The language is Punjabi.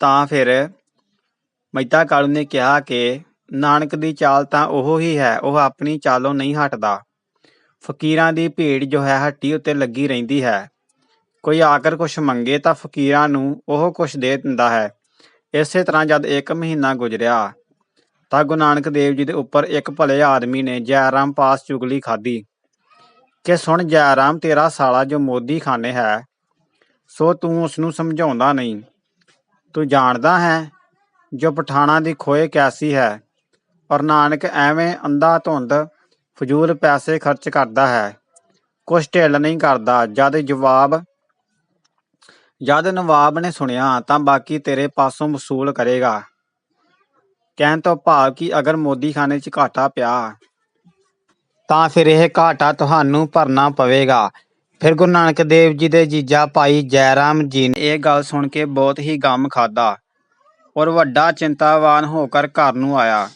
ਤਾਂ ਫਿਰ ਮਹਿਤਾ ਕਾਲੂ ਨੇ ਕਿਹਾ ਕਿ ਨਾਨਕ ਦੀ ਚਾਲ ਤਾਂ ਉਹ ਹੀ ਹੈ, ਉਹ ਆਪਣੀ ਚਾਲੋਂ ਨਹੀਂ ਹਟਦਾ। ਫਕੀਰਾਂ ਦੀ ਭੀੜ ਜੋ ਹੈ, ਹੱਟੀ ਉੱਤੇ ਲੱਗੀ ਰਹਿੰਦੀ ਹੈ। ਕੋਈ ਆਕਰ ਕੁਛ ਮੰਗੇ ਤਾਂ ਫਕੀਰਾਂ ਨੂੰ ਉਹ ਕੁਛ ਦੇ ਦਿੰਦਾ ਹੈ। ਇਸੇ ਤਰ੍ਹਾਂ ਜਦ ਇੱਕ ਮਹੀਨਾ ਗੁਜ਼ਰਿਆ, ਤਾਂ ਗੁਰੂ ਨਾਨਕ ਦੇਵ ਜੀ ਦੇ ਉੱਪਰ ਇੱਕ ਭਲੇ ਆਦਮੀ ਨੇ ਜੈਰਾਮ ਪਾਸ ਚੁਗਲੀ ਖਾਧੀ ਕਿ ਸੁਣ ਜੈਰਾਮ ਤੇਰਾ ਸਾਲਾ ਜੋ ਮੋਦੀ ਖਾਨੇ ਹੈ, ਸੋ ਤੂੰ ਉਸ ਨੂੰ ਸਮਝਾਉਂਦਾ ਨਹੀਂ। ਤੂੰ ਜਾਣਦਾ ਹੈ, ਜੋ ਪਠਾਣਾ ਦੀ ਖੋਏ ਕੈਸੀ ਹੈ, ਔਰ ਨਾਨਕ ਐਵੇਂ ਅੰਧਾ ਧੁੰਦ ਫਜ਼ੂਲ ਪੈਸੇ ਖਰਚ ਕਰਦਾ ਹੈ। ਕੁਛ ਢਿੱਲ ਨਹੀਂ ਕਰਦਾ, ਜਦ ਜਵਾਬ, ਜਦ ਨਵਾਬ ਨੇ ਸੁਣਿਆ, ਤਾਂ ਬਾਕੀ ਤੇਰੇ ਪਾਸੋਂ ਵਸੂਲ ਕਰੇਗਾ। ਕਹਿਣ ਤੋਂ ਭਾਵ ਕਿ ਅਗਰ ਮੋਦੀ ਖਾਨੇ 'ਚ ਘਾਟਾ ਪਿਆ, ਤਾਂ ਫਿਰ ਇਹ ਘਾਟਾ ਤੁਹਾਨੂੰ ਭਰਨਾ ਪਵੇਗਾ। ਫਿਰ ਗੁਰੂ ਨਾਨਕ ਦੇਵ ਜੀ ਦੇ ਜੀਜਾ ਭਾਈ ਜੈਰਾਮ ਜੀ ਨੇ ਇਹ ਗੱਲ ਸੁਣ ਕੇ ਬਹੁਤ ਹੀ ਗਮ ਖਾਦਾ ਔਰ ਵੱਡਾ ਚਿੰਤਾਵਾਨ ਹੋ ਕਰ ਘਰ ਨੂੰ ਆਇਆ।